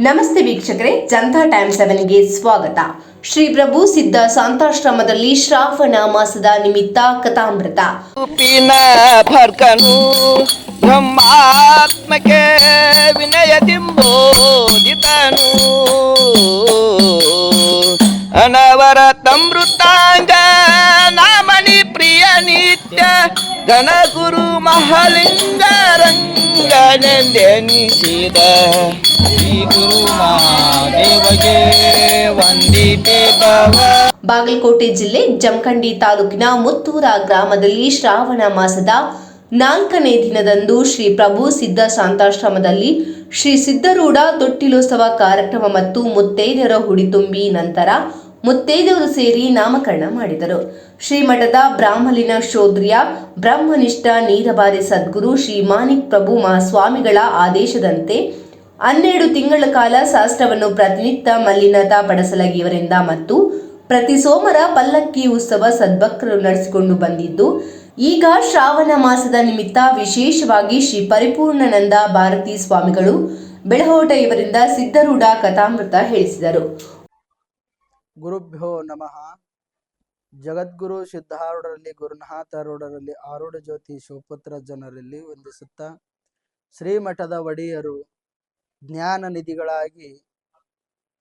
ನಮಸ್ತೆ ವೀಕ್ಷಕರೇ ಜನತಾ ಟೈಮ್ ಸೆವೆನ್ಗೆ ಸ್ವಾಗತ. ಶ್ರೀ ಪ್ರಭು ಸಿದ್ಧ ಶಾಂತಾಶ್ರಮದಲ್ಲಿ ಶ್ರಾವಣ ಮಾಸದ ನಿಮಿತ್ತ ಕಥಾಮೃತ. ಅನವರ ಅನವರತಮೃತಾಂಗ ಗಣಗುರು ಮಹಾಲಿಂಗ ರಂಗನೆಂದೆನಿಸಿದ ಶ್ರೀ ಗುರು ಮಹಾದೇವಗೆ ವಂದಿತೆ ಬಾಗಲಕೋಟೆ ಜಿಲ್ಲೆ ಜಮಖಂಡಿ ತಾಲೂಕಿನ ಮುತ್ತೂರ ಗ್ರಾಮದಲ್ಲಿ ಶ್ರಾವಣ ಮಾಸದ ನಾಲ್ಕನೇ ದಿನದಂದು ಶ್ರೀ ಪ್ರಭು ಸಿದ್ಧ ಶಾಂತಾಶ್ರಮದಲ್ಲಿ ಶ್ರೀ ಸಿದ್ಧರೂಢ ತೊಟ್ಟಿಲೋತ್ಸವ ಕಾರ್ಯಕ್ರಮ ಮತ್ತು ಮುತ್ತೈದೆಯರ ಹುಡಿತುಂಬಿ ನಂತರ ಮುತ್ತೈದೆಯರು ಸೇರಿ ನಾಮಕರಣ ಮಾಡಿದರು. ಶ್ರೀಮಠದ ಬ್ರಾಹ್ಮಲಿನ ಶೋದ್ರಿಯ ಬ್ರಹ್ಮನಿಷ್ಠ ನೀರಬಾರಿ ಸದ್ಗುರು ಶ್ರೀ ಮಾನಿಕ್ ಪ್ರಭು ಮಹಾಸ್ವಾಮಿಗಳ ಆದೇಶದಂತೆ ಹನ್ನೆರಡು ತಿಂಗಳ ಕಾಲ ಶಾಸ್ತ್ರವನ್ನು ಪ್ರತಿನಿತ್ಯ ಮಲ್ಲಿನಾಥ ಇವರಿಂದ ಮತ್ತು ಪ್ರತಿ ಸೋಮರ ಪಲ್ಲಕ್ಕಿ ಉತ್ಸವ ಸದ್ಭಕ್ತರು ನಡೆಸಿಕೊಂಡು ಬಂದಿದ್ದು, ಈಗ ಶ್ರಾವಣ ಮಾಸದ ನಿಮಿತ್ತ ವಿಶೇಷವಾಗಿ ಶ್ರೀ ಪರಿಪೂರ್ಣಾನಂದ ಭಾರತಿ ಸ್ವಾಮಿಗಳು ಬೆಳಹೋಟ ಇವರಿಂದ ಸಿದ್ಧರೂಢ ಕಥಾಮೃತ ಹೇಳಿಸಿದರು. ಗುರುಭ್ಯೋ ನಮಃ. ಜಗದ್ಗುರು ಸಿದ್ಧಾರೂಢರಲ್ಲಿ, ಗುರುನಾಥರೂಢರಲ್ಲಿ ಆರೂಢ ಜ್ಯೋತಿ ಶಿವಪುತ್ರ ಜನರಲ್ಲಿ ವಂದಿಸುತ್ತಾ ಶ್ರೀಮಠದ ಒಡೆಯರು ಜ್ಞಾನ ನಿಧಿಗಳಾಗಿ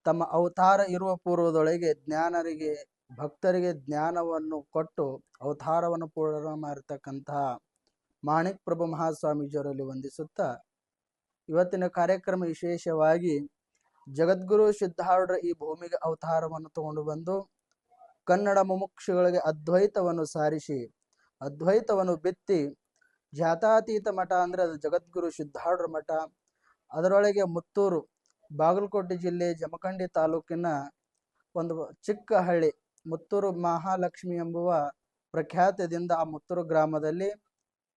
ತಮ್ಮ ಅವತಾರ ಇರುವ ಪೂರ್ವದೊಳಗೆ ಜ್ಞಾನರಿಗೆ, ಭಕ್ತರಿಗೆ ಜ್ಞಾನವನ್ನು ಕೊಟ್ಟು ಅವತಾರವನ್ನು ಪೂರ್ಣ ಮಾಡಿರ್ತಕ್ಕಂತಹ ಮಾಣಿಕ್ ಪ್ರಭು ಮಹಾಸ್ವಾಮೀಜಿಯವರಲ್ಲಿ ವಂದಿಸುತ್ತಾ ಇವತ್ತಿನ ಕಾರ್ಯಕ್ರಮ ವಿಶೇಷವಾಗಿ ಜಗದ್ಗುರು ಸಿದ್ಧಾರೂಢರ ಈ ಭೂಮಿಗೆ ಅವತಾರವನ್ನು ತಗೊಂಡು ಬಂದು ಕನ್ನಡ ಮುಮುಕ್ಷುಗಳಿಗೆ ಅದ್ವೈತವನ್ನು ಸಾರಿಸಿ, ಅದ್ವೈತವನ್ನು ಬಿತ್ತಿ, ಜಾತಾತೀತ ಮಠ ಅಂದ್ರೆ ಅದು ಜಗದ್ಗುರು ಸಿದ್ಧಾರೂಢರ ಮಠ. ಅದರೊಳಗೆ ಮುತ್ತೂರು, ಬಾಗಲಕೋಟೆ ಜಿಲ್ಲೆ, ಜಮಖಂಡಿ ತಾಲೂಕಿನ ಒಂದು ಚಿಕ್ಕ ಹಳ್ಳಿ ಮುತ್ತೂರು ಮಹಾಲಕ್ಷ್ಮಿ ಎಂಬುವ ಪ್ರಖ್ಯಾತದಿಂದ ಆ ಮುತ್ತೂರು ಗ್ರಾಮದಲ್ಲಿ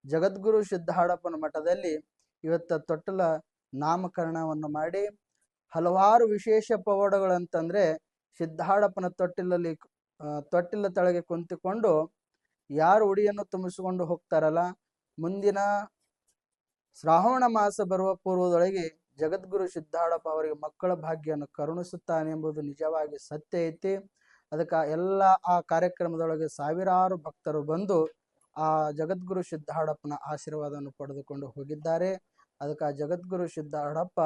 ಜಗದ್ಗುರು ಸಿದ್ಧಾರೂಢಪ್ಪನ ಮಠದಲ್ಲಿ ಇವತ್ತ ತೊಟ್ಟಲ ನಾಮಕರಣವನ್ನು ಮಾಡಿ ಹಲವಾರು ವಿಶೇಷ ಪವಾಡಗಳಂತಂದ್ರೆ ಸಿದ್ಧಾಡಪ್ಪನ ತೊಟ್ಟಿಲಲ್ಲಿ ತೊಟ್ಟಿಲ ತಳಗೆ ಕುಂತಿಕೊಂಡು ಯಾರು ಉಡಿಯನ್ನು ತುಂಬಿಸಿಕೊಂಡು ಹೋಗ್ತಾರಲ್ಲ, ಮುಂದಿನ ಶ್ರಾವಣ ಮಾಸ ಬರುವ ಪೂರ್ವದೊಳಗೆ ಜಗದ್ಗುರು ಸಿದ್ಧಾಡಪ್ಪ ಅವರಿಗೆ ಮಕ್ಕಳ ಭಾಗ್ಯವನ್ನು ಕರುಣಿಸುತ್ತಾನೆ ಎಂಬುದು ನಿಜವಾಗಿ ಸತ್ಯ ಐತಿ. ಅದಕ್ಕೆ ಎಲ್ಲ ಆ ಕಾರ್ಯಕ್ರಮದೊಳಗೆ ಸಾವಿರಾರು ಭಕ್ತರು ಬಂದು ಆ ಜಗದ್ಗುರು ಸಿದ್ಧಾಡಪ್ಪನ ಆಶೀರ್ವಾದವನ್ನು ಪಡೆದುಕೊಂಡು ಹೋಗಿದ್ದಾರೆ. ಅದಕ್ಕೆ ಜಗದ್ಗುರು ಸಿದ್ಧಾರೂಢಪ್ಪ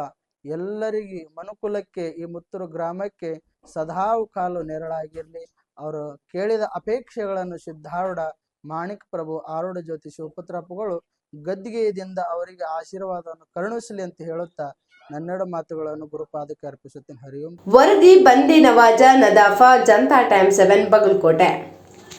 ಎಲ್ಲರಿಗೆ ಮನುಕುಲಕ್ಕೆ ಈ ಮುತ್ತೂರು ಗ್ರಾಮಕ್ಕೆ ಸದಾವು ಕಾಲು ನೆರಳಾಗಿರಲಿ. ಅವರು ಕೇಳಿದ ಅಪೇಕ್ಷೆಗಳನ್ನು ಸಿದ್ಧಾರೂಢ ಮಾಣಿಕ್ ಪ್ರಭು ಆರೂಢ ಜ್ಯೋತಿ ಶಿವಪುತ್ರಪ್ಪಗಳು ಗದ್ದಿಗೆಯಿಂದ ಅವರಿಗೆ ಆಶೀರ್ವಾದವನ್ನು ಕರುಣಿಸಲಿ ಅಂತ ಹೇಳುತ್ತಾ ನನ್ನೆರಡು ಮಾತುಗಳನ್ನು ಗುರುಪಾದಕ್ಕೆ ಅರ್ಪಿಸುತ್ತೇನೆ. ಹರಿಓಂ ವರದಿ ಬಂದಿ ನವಾಜ ನದಾಫಾ, ಜನತಾ ಟೈಮ್ ಸೆವೆನ್, ಬಾಗಲಕೋಟೆ.